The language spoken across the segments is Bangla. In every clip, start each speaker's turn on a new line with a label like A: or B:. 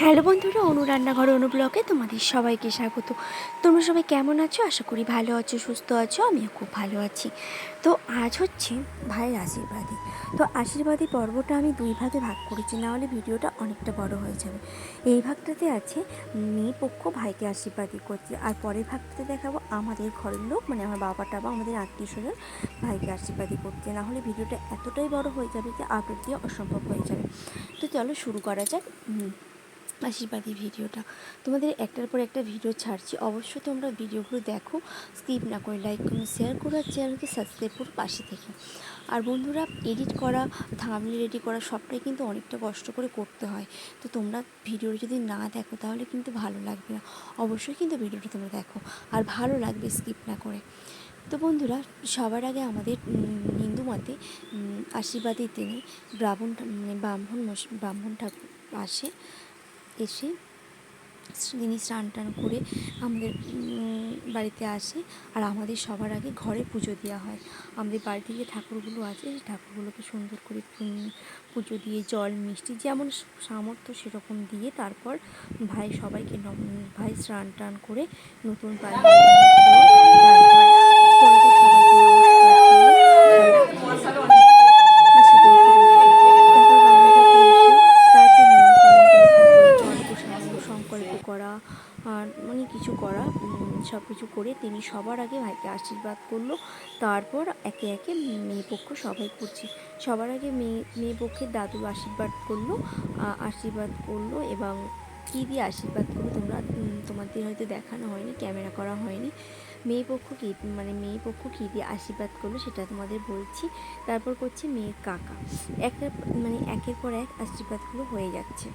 A: হ্যালো বন্ধুরা, অনু রান্নাঘর, অনু ব্লকে তোমাদের সবাইকে স্বাগত। তোমরা সবাই কেমন আছো? আশা করি ভালো আছো, সুস্থ আছো, আমিও খুব ভালো আছি। তো আজ হচ্ছে ভাইয়ের আশীর্বাদী। তো আশীর্বাদী পর্বটা আমি দুই ভাগে ভাগ করেছি নাহলে ভিডিওটা অনেকটা বড় হয়ে যাবে। এই ভাগটাতে আছে মেয়ে পক্ষ, ভাইকে আশীর্বাদী করছে। আর পরের ভাগটাতে দেখাবো আমাদের ঘরের লোক মানে আমার বাবাটা বা আমাদের আত্মীয় স্বজন, ভাইকে আশীর্বাদী করছে। নাহলে ভিডিওটা এতটাই বড় হয়ে যাবে যে আপলোড দিয়ে অসম্ভব হয়ে যাবে। তো চলো শুরু করা যাক। আশীর্বাদী ভিডিওটা। তোমাদের একটার পর একটা ভিডিও ছাড়ছি। অবশ্যই তোমরা ভিডিওগুলো দেখো, স্কিপ না করে লাইক, কমেন্ট শেয়ার করো আর চ্যানেলকে সাবস্ক্রাইব করো পাশে থেকে। আর বন্ধুরা এডিট করা থামলি রেডি করা সবটাই কিন্তু অনেকটা কষ্ট করে করতে হয়। তো তোমরা ভিডিও যদি না দেখো, তাহলে কিন্তু ভালো লাগবে না। অবশ্যই কিন্তু ভিডিওটা তোমরা দেখো। আর ভালো লাগবে স্কিপ না করে। তো বন্ধুরা, সবার আগে আমাদের হিন্দু মতে আশীর্বাদের দিনে ব্রাহ্মণ মানে ব্রাহ্মণ ব্রাহ্মণ ঠাকুর আসে। এসে তিনি স্নান টান করে আমাদের বাড়িতে আসে আর আমাদের সবার আগে ঘরে পুজো দেওয়া হয়। আমাদের বাড়িতে যে ঠাকুরগুলো আছে, সেই ঠাকুরগুলোকে সুন্দর করে পুজো দিয়ে জল, মিষ্টি যেমন সামর্থ্য সেরকম দিয়ে তারপর ভাই সবাইকে ভাই স্নান টান করে নতুন পায়ে সবাইকে নমস্কার দিয়ে সংকল্প করা, আর মানে কিছু করা সব কিছু করে তিনি সবার আগে ভাইকে আশীর্বাদ করল। তারপর একে একে মেয়ে পক্ষ সবাই করছে। সবার আগে মেয়ে মেয়ে পক্ষের দাদু আশীর্বাদ করল আশীর্বাদ করল এবং কী দিয়ে আশীর্বাদ করল তোমরা তোমাদের হয়তো দেখানো হয়নি, ক্যামেরা করা হয়নি। মেয়ে পক্ষ কী মানে মেয়ে পক্ষ কী দিয়ে আশীর্বাদ করল সেটা তোমাদের বলছি। তারপর করছে মেয়ের কাকা। একটা মানে একের পর এক আশীর্বাদগুলো হয়ে যাচ্ছে।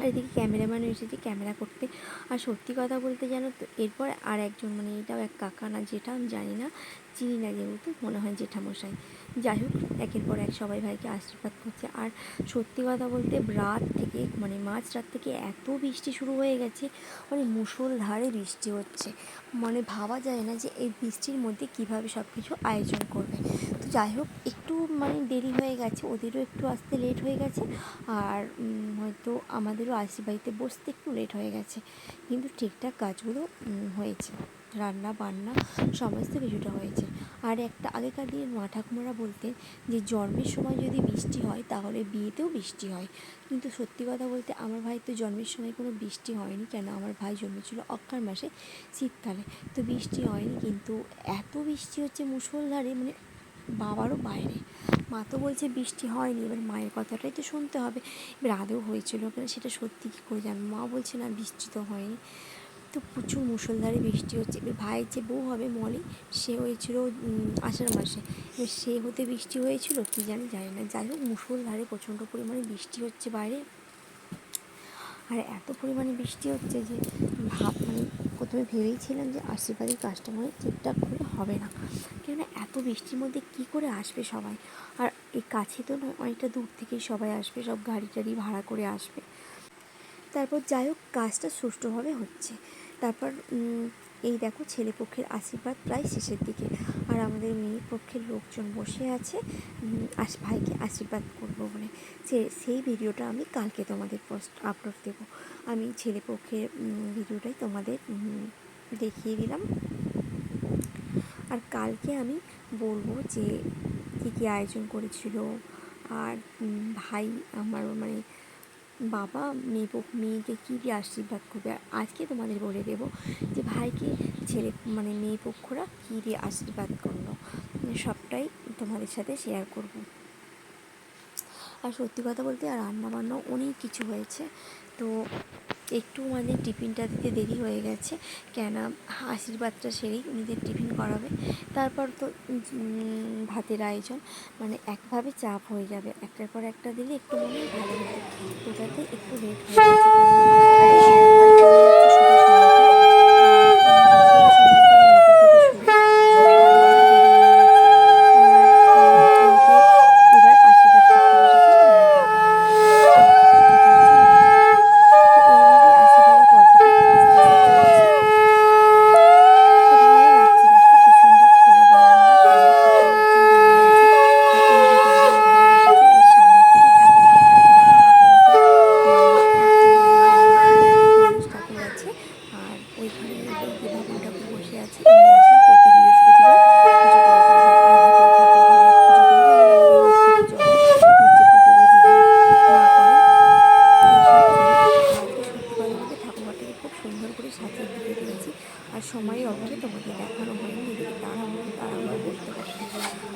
A: আর এদিকে ক্যামেরাম্যান এসেছে ক্যামেরা করতে। আর সত্যি কথা বলতে জানো তো, এরপর আর একজন মানে এটাও এক কাকা না যেটা আমি জানি না, চিনি না যেহেতু, মনে হয় জেঠামশাই। যাই হোক, একের পর এক সবাই ভাইকে আশীর্বাদ করছে। আর সত্যি কথা বলতে রাত থেকে মানে মাঝ রাত থেকে এত বৃষ্টি শুরু হয়ে গেছে মানে মুষলধারে বৃষ্টি হচ্ছে। মানে ভাবা যায় না যে এই বৃষ্টির মধ্যে কীভাবে সব কিছু আয়োজন করবে। যাই হোক, একটু মানে দেরি হয়ে গেছে। ওদেরও একটু আসতে লেট হয়ে গেছে। আর হয়তো আমাদেরও আশীর্বাড়িতে বসতে একটু লেট হয়ে গেছে। কিন্তু ঠিকঠাক কাজগুলো হয়েছে। রান্না বান্না সমস্ত কিছুটা হয়েছে। আর একটা আগেকার দিনের মা ঠাকুমারা বলতেন যে, জন্মের সময় যদি বৃষ্টি হয়, তাহলে বিয়েতেও বৃষ্টি হয়। কিন্তু সত্যি কথা বলতে, আমার ভাই তো জন্মের সময় কোনো বৃষ্টি হয়নি। কেন? আমার ভাই জন্মেছিল অক্ষার মাসে শীতকালে। তো বৃষ্টি হয়নি, কিন্তু এত বৃষ্টি হচ্ছে মুষলধারে মানে বাবারও বাইরে। মা তো বলছে, বৃষ্টি হয়নি। এবার মায়ের কথাটাই তো শুনতে হবে। এবার আদৌ হয়েছিল কিনা সেটা সত্যি কী করে জানব? মা বলছে, না, বৃষ্টি তো হয়নি। তো প্রচুর মুষলধারে বৃষ্টি হচ্ছে। এবার ভাইয়ের যে বউ হবে, মলি, সে হয়েছিল আষাঢ় মাসে। এবার সে হতে বৃষ্টি হয়েছিল, কী জানি জানি না। যাই হোক, মুষলধারে প্রচণ্ড পরিমাণে বৃষ্টি হচ্ছে বাইরে। আর এত পরিমাণে বৃষ্টি হচ্ছে যে, ভাব মানে প্রথমে ভেবেইছিলাম যে আশীর্বাদের কাজটা মনে ঠিকঠাক করে হবে না। কেননা এত বৃষ্টির মধ্যে কী করে আসবে সবাই? আর এই কাছে তো নয়, অনেকটা দূর থেকেই সবাই আসবে, সব গাড়ি টাড়ি ভাড়া করে আসবে। তারপর যাই হোক, কাজটা সুষ্ঠুভাবে হচ্ছে। তারপর এই দেখো ছেলে পক্ষের আশীর্বাদ প্রায় শেষের দিকে। আর আমাদের মেয়ে পক্ষের লোকজন বসে আছে আশ, ভাইকে আশীর্বাদ করব বলে। সে, সেই ভিডিওটা আমি কালকে তোমাদের পোস্ট আপলোড দেবো। আমি ছেলে পক্ষের ভিডিওটাই তোমাদের দেখিয়ে দিলাম। আর কালকে আমি বলব যে, কী কী আয়োজন করেছিল, আর ভাই আমার মানে বাবা মেয়ে মেয়েকে কী দিয়ে আশীর্বাদ করবে? আর আজকে তোমাদের বলে দেবো যে ভাইকে ছেলে মানে মেয়ে পক্ষরা কী দিয়ে আশীর্বাদ করল? সবটাই তোমাদের সাথে শেয়ার করব। আর সত্যি কথা বলতে আর রান্না বান্নাও অনেক কিছু হয়েছে। তো একটু মানে টিফিনটা দিতে দেরি হয়ে গেছে কেন আশীর্বাদটা সেরেই উনিদের টিফিন করাবে। তারপর তো ভাতের আয়োজন মানে একভাবে চাপ হয়ে যাবে। একটার পর একটা দিলে একটু মনে ভালো হতো ওটাতে একটু লেট হয়ে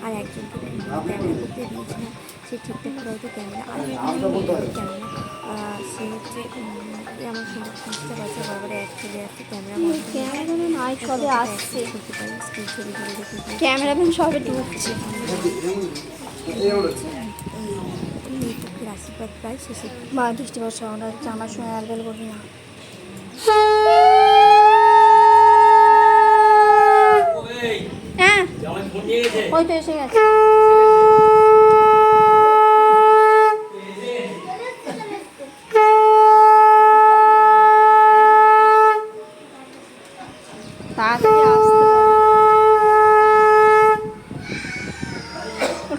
A: আর একজনকে ক্যামেরা করতে দিয়েছিলাম সে ঠিকঠাক হয়তো ক্যামেরা আর ক্যামেরা সে হচ্ছে আমার বুঝতে পারছে বাবারা অ্যাকচুয়ালি আসছে ক্যামেরা
B: ক্যামেরা নাই কবে আসছে।
A: করতে পারি স্টিল ছবি দেখতে ক্যামেরা
B: ম্যাম সবে ঢুকছে।
A: আশীর্বাদ প্রায় শেষে
B: মা দৃষ্টিপাত সহ আমার সময় আর বেল করবি না। ওই তো এসে গেছে।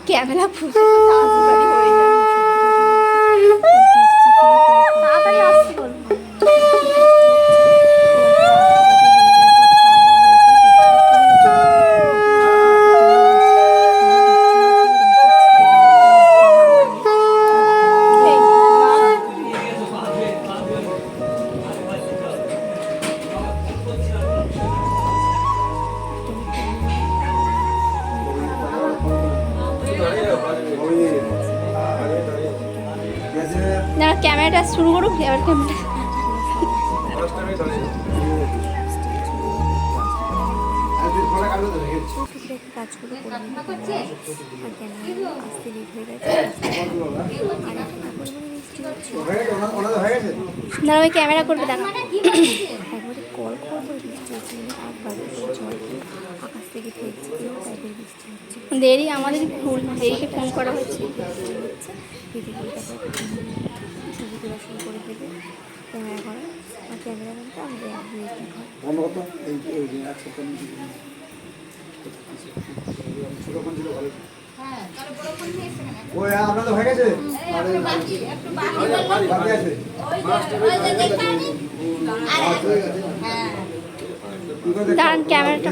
B: ক্যামেরা ফুটে ক্যামেরাটা শুরু করুক, এবার ক্যামেরা
A: কাজগুলো হয়ে গেছে
B: না ওই ক্যামেরা করবে
A: একবারে কল করব, বৃষ্টি আর
B: দেরি আমাদের ভুল দেরিকে ফোন করা
A: হচ্ছে।
C: আপনাদের হয়ে গেছে আছে
B: দাঁড়ান, ক্যামেরাটা।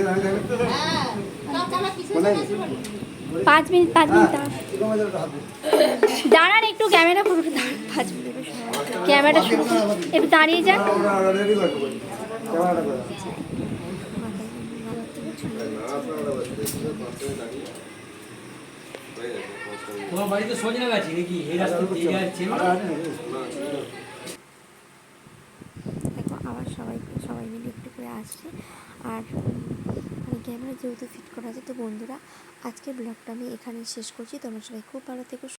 B: পাঁচ মিনিট পাঁচ মিনিট দাঁড়ান। একটু, ক্যামেরা দাঁড়ান, পাঁচ মিনিট। ক্যামেরাটা শুরু একটু দাঁড়িয়ে যান।
D: তোমার বাড়িতে সজনা গাছ নাকি? এই রাস্তা এই যাচ্ছে?
A: আবার সবাই মিলে একটু করে আসছে। আর ক্যামেরা যেহেতু ফিট করা আছে, তো বন্ধুরা, আজকের ব্লগটা আমি এখানে শেষ করছি। তোমরা সবাই খুব ভালো থেকো